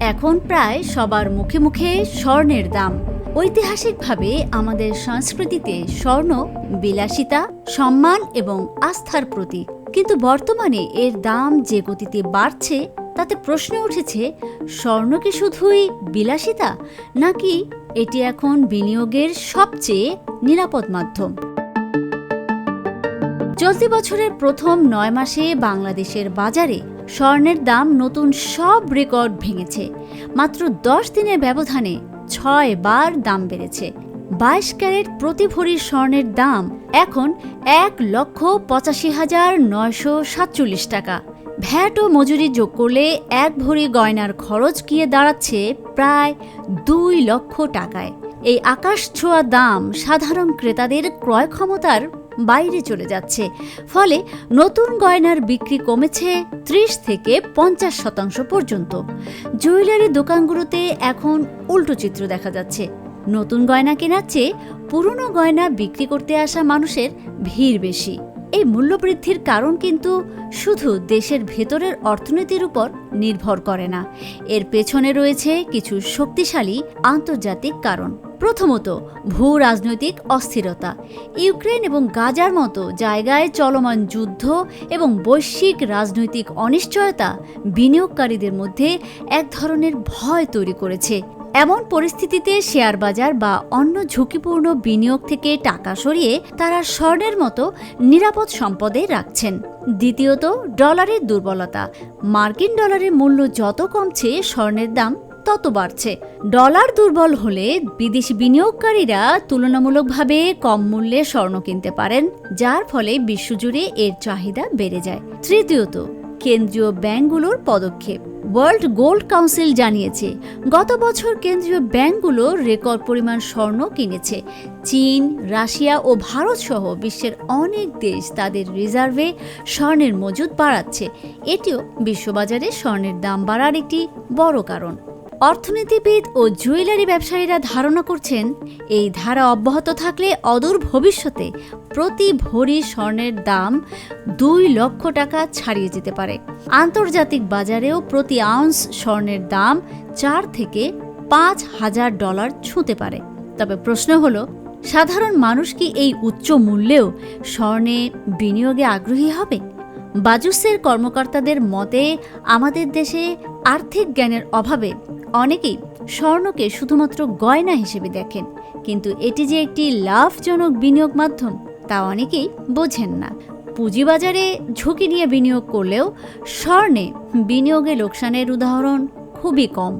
এখন প্রায় সবার মুখে মুখে স্বর্ণের দাম। ঐতিহাসিকভাবে আমাদের সংস্কৃতিতে স্বর্ণ বিলাসিতা, সম্মান এবং আস্থার প্রতীক। কিন্তু বর্তমানে এর দাম যে গতিতে বাড়ছে, তাতে প্রশ্ন উঠেছে, স্বর্ণ কি শুধুই বিলাসিতা, নাকি এটি এখন বিনিয়োগের সবচেয়ে নিরাপদ মাধ্যম? চলতি বছরের প্রথম নয় মাসে বাংলাদেশের বাজারে স্বর্ণের দাম নতুন সব রেকর্ড ভেঙেছে। মাত্র দশ দিনের ব্যবধানে ছয় বার দাম বেড়েছে। বাইশ ক্যারেট প্রতি ভরি স্বর্ণের দাম এখন এক লক্ষ পঁচাশি হাজার নয়শো সাতচল্লিশ টাকা। ভ্যাট ও মজুরি যোগ করলে এক ভরি গয়নার খরচ গিয়ে দাঁড়াচ্ছে প্রায় দুই লক্ষ টাকায়। এই আকাশ ছোঁয়া দাম সাধারণ ক্রেতাদের ক্রয় ক্ষমতার বাইরে চলে যাচ্ছে। ফলে নতুন গয়নার বিক্রি কমেছে ত্রিশ থেকে পঞ্চাশ শতাংশ পর্যন্ত। জুয়েলারি দোকানগুলোতে এখন উল্টো চিত্র দেখা যাচ্ছে। নতুন গয়না কেনার চেয়ে পুরনো গয়না বিক্রি করতে আসা মানুষের ভিড় বেশি। এই মূল্যবৃদ্ধির কারণ কিন্তু শুধু দেশের ভেতরের অর্থনীতির উপর নির্ভর করে না। এর পেছনে রয়েছে কিছু শক্তিশালী আন্তর্জাতিক কারণ। প্রথমত, ভূ রাজনৈতিক অস্থিরতা। ইউক্রেন এবং গাজার মতো জায়গায় চলমান যুদ্ধ এবং বৈশ্বিক রাজনৈতিক অনিশ্চয়তা বিনিয়োগকারীদের মধ্যে এক ধরনের ভয় তৈরি করেছে। এমন পরিস্থিতিতে শেয়ার বাজার বা অন্য ঝুঁকিপূর্ণ বিনিয়োগ থেকে টাকা সরিয়ে তারা স্বর্ণের মতো নিরাপদ সম্পদে রাখছেন। দ্বিতীয়ত, ডলারের দুর্বলতা। মার্কিন ডলারের মূল্য যত কমছে, স্বর্ণের দাম তত বাড়ছে। ডলার দুর্বল হলে বিদেশি বিনিয়োগকারীরা তুলনামূলকভাবে কম মূল্যে স্বর্ণ কিনতে পারেন, যার ফলে বিশ্বজুড়ে এর চাহিদা বেড়ে যায়। তৃতীয়ত, কেন্দ্রীয় ব্যাংকগুলোর পদক্ষেপ। ওয়ার্ল্ড গোল্ড কাউন্সিল জানিয়েছে, গত বছর কেন্দ্রীয় ব্যাংকগুলো রেকর্ড পরিমাণ স্বর্ণ কিনেছে। চীন, রাশিয়া ও ভারত সহ বিশ্বের অনেক দেশ তাদের রিজার্ভে স্বর্ণের মজুদ বাড়াচ্ছে। এটিও বিশ্ববাজারে স্বর্ণের দাম বাড়ার একটি বড় কারণ। অর্থনীতিবিদ ও জুয়েলারি ব্যবসায়ীরা ধারণা করছেন, এই ধারা অব্যাহত থাকলে অদূর ভবিষ্যতে প্রতি ভরি স্বর্ণের দাম দুই লক্ষ টাকা ছাড়িয়ে যেতে পারে। আন্তর্জাতিক বাজারেও প্রতি আউন্স স্বর্ণের দাম চার থেকে পাঁচ হাজার ডলার ছুঁতে পারে। তবে প্রশ্ন হলো, সাধারণ মানুষ কি এই উচ্চ মূল্যেও স্বর্ণে বিনিয়োগে আগ্রহী হবে? বাজুসের কর্মকর্তাদের মতে, আমাদের দেশে আর্থিক জ্ঞানের অভাবে অনেকেই স্বর্ণকে শুধুমাত্র গয়না হিসেবে দেখেন, কিন্তু এটি যে একটি লাভজনক বিনিয়োগ মাধ্যম, তা অনেকেই বোঝেন না। পুঁজিবাজারে ঝুঁকি নিয়ে বিনিয়োগ করলেও স্বর্ণে বিনিয়োগে লোকসানের উদাহরণ খুবই কম।